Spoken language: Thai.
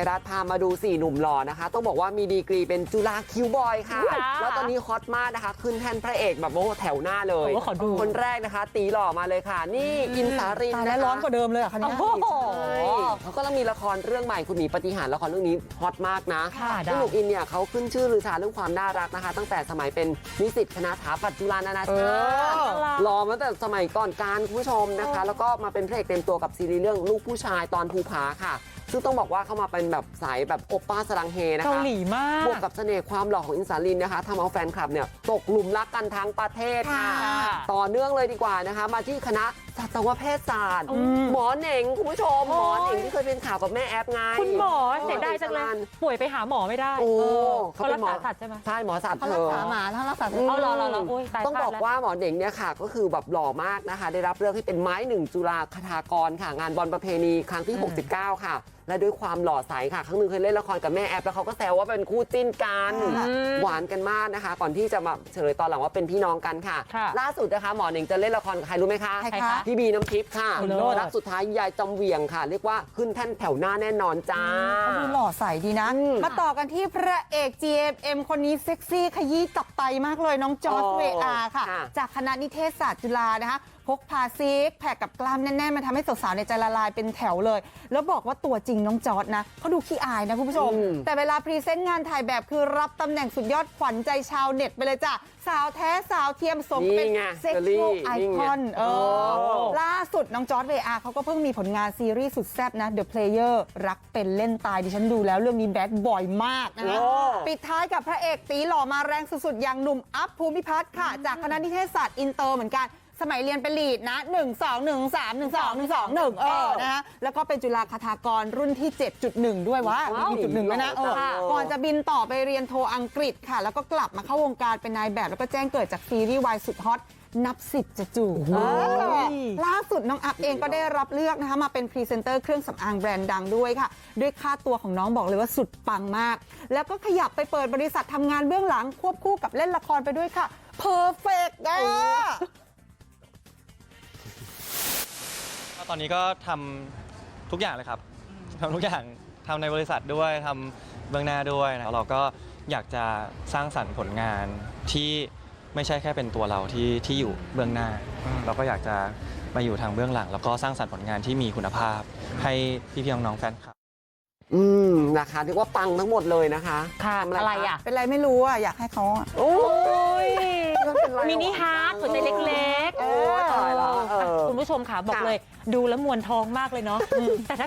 ยรัฐพามาดู4หนุ่มหล่อนะคะต้องบอกว่ามีดีกรีเป็นจุฬาคิวบอยค่ะค่ะแล้วตอนนี้ฮอตมากนะคะ ขึ้นแท่นพระเอกแบบโอ้โหแถวหน้าเลยโอ้ขอดูคนแรกนะคะ ตีหล่อมาเลยค่ะ นี่อินสารินตายนะแล้วคะร้อนกว่าเดิมเลยอะคันนี้โอ้โหใช่เขาก็ต้องมีละครเรื่องใหม่คุณหมีปฏิหารย์ละครเรื่องนี้ฮอตมากนะค่ะได้ซึ่งหนุ่มอินเนี่ยเขาขึ้นชื่อลือชาเรื่องความน่ารักนะคะ ตั้งแต่สมัยเป็นนิสิตคณะสถาปัตย์จุฬานานาชาติรอมาตั้งแต่สมัยก่อนการคุณผู้ชมนะคะ แล้วก็มาเป็นพระเอกเต็มตัวกับซีรีส์เรื่องลูกผู้ชายตอนภูผาค่ะ ซึ่งต้องบอกว่าเข้ามาเป็นแบบสายแบบโอปป้าสลังเฮนะคะเกาหลีมากบวกกับเสน่ห์ความหล่อของอินสาลินนะคะทำเอาแฟนคลับเนี่ยตกหลุมรักกันทั้งประเทศค่ะค่ะต่อเนื่องเลยดีกว่านะคะ มาที่คณะสัตวแพทยศาสตร์อืมหมอเหน่งคุณผู้ชม หมอเหน่งที่เคยเป็นข่าวกับแม่แอฟไงคุณหมอเสียดายจังเลยป่วยไปหาหมอไม่ได้โอ้เออเขาเขาเป็รันกหมอษาสัตว์ใช่ไหมใช่หมอสัตว์เขาเธรักอษาหมาถ้ารักษาเอาเหรอเหรอเหรอโอ้ยตายต้องบอกพลาดแล้วว่าหมอเด่งเนี่ยค่ะ ก็คือแบบหล่อมากนะคะ ได้รับเลือกให้เป็นไม้หนึ่งจุฬาคทากรค่ะ งานบอลประเพณีครั้งที่อืม69 ค่ะ และด้วยความหล่อใสค่ะครั้งหนึ่งเคยเล่นละครกับแม่แอปแล้วเขาก็แซวว่าเป็นคู่จิ้นกันอืมหวานกันมากนะคะ ก่อนที่จะมาเฉลยตอนหลังว่าเป็นพี่น้องกันค่ะค่ะล่าสุดนะคะหมอเด่งจะเล่นละครกับใครรู้ไหมคะใครใครคะคะพี่บีน้ำทิพย์ค่ะโอ้โหรักสุดท้ายยายจำเวียงค่ะ เรียกว่าขึ้นแท่นแถวหน้าแน่นอนจ้าเขาดูหล่อใสดีนะอืมมาต่อกันที่พระเอก GMM คนนี้เซ็กซี่ขยี้จับไตมากเลยน้องจอร์จอ๋อเวอาค่ะค่ะ จากคณะนิเทศศาสตร์จุฬานะคะพกพาซิกแพคกับกล้ามแน่นๆมันทำให้สาวๆในใจละลายเป็นแถวเลย แล้วบอกว่าตัวจริงน้องจอร์จนะเขาดูขี้อายนะคุณผู้ชมอืมแต่เวลาพรีเซนต์งานถ่ายแบบคือรับตำแหน่งสุดยอดขวัญใจชาวเน็ตไปเลยจ้ะสาวแท้สาวเทียมสมเป็นนี่ไงเซ็กเชอรี่ชวลไอนี่คไงอนเออโอ้ล่าสุดน้องจอร์ดเวอาเขาก็เพิ่งมีผลงานซีรีส์สุดแซ่บนะ The Player รักเป็นเล่นตายดิฉันดูแล้วเรื่องนี้แบดบ่อยมากนะคะโอ้ปิดท้ายกับพระเอกตีหล่อมาแรงสุดๆอย่างหนุ่มอัพภูมิพัฒน์ค่ะ จากคณะนิเทศศาสตร์อินเตอร์เหมือนกัน สมัยเรียนเป็นลีดนะ 1 2 1 3 1 2 1 2 1 2 1เออนะฮะแล้วก็เป็นจุฬาคทากรรุ่นที่ 7.1 ด้วยวะว้าวมีจุดหนึ่งด้วยนะเออค่ะก่อนจะบินต่อไปเรียนโทอังกฤษค่ะ แล้วก็กลับมาเข้าวงการเป็นนายแบบแล้วก็แจ้งเกิดจากซีรีส์วายสุดฮอตนับสิบจะจูบเออล่าสุดน้องอัพเองก็ได้รับเลือกนะคะมาเป็นพรีเซนเตอร์เครื่องสำอางแบรนด์ดังด้วยค่ะ ด้วยค่าตัวของน้องบอกเลยว่าสุดปังมาก แล้วก็ขยับไปเปิดบริษัททำงานเบื้องหลังควบคู่กับเล่นละครไปด้วยค่ะเพอร์เฟกต์อะ ตอนนี้ก็ทำทุกอย่างเลยครับทำทุกอย่างทำในบริษัทด้วยทำเบื้องหน้าด้วยนะเราก็อยากจะสร้างสรรค์ผลงานที่ไม่ใช่แค่เป็นตัวเราที่ที่อยู่เบื้องหน้า เราก็อยากจะมาอยู่ทางเบื้องหลัง แล้วก็สร้างสรรค์ผลงานที่มีคุณภาพ ให้พี่ๆน้องๆแฟนคลับ อืมนะคะเรียกว่าปังทั้งหมดเลยนะคะค่ะทำอะไรอะ เป็นไรไม่รู้อะ อยากให้เขาอะ โอ้โอ้ยไม่เป็นไรมินิฮาร์ดหัวใจเผู้ชมค่ะบอกค่ะเลยดูแล้วมวนท้องมากเลยเนาะแต่ถ้า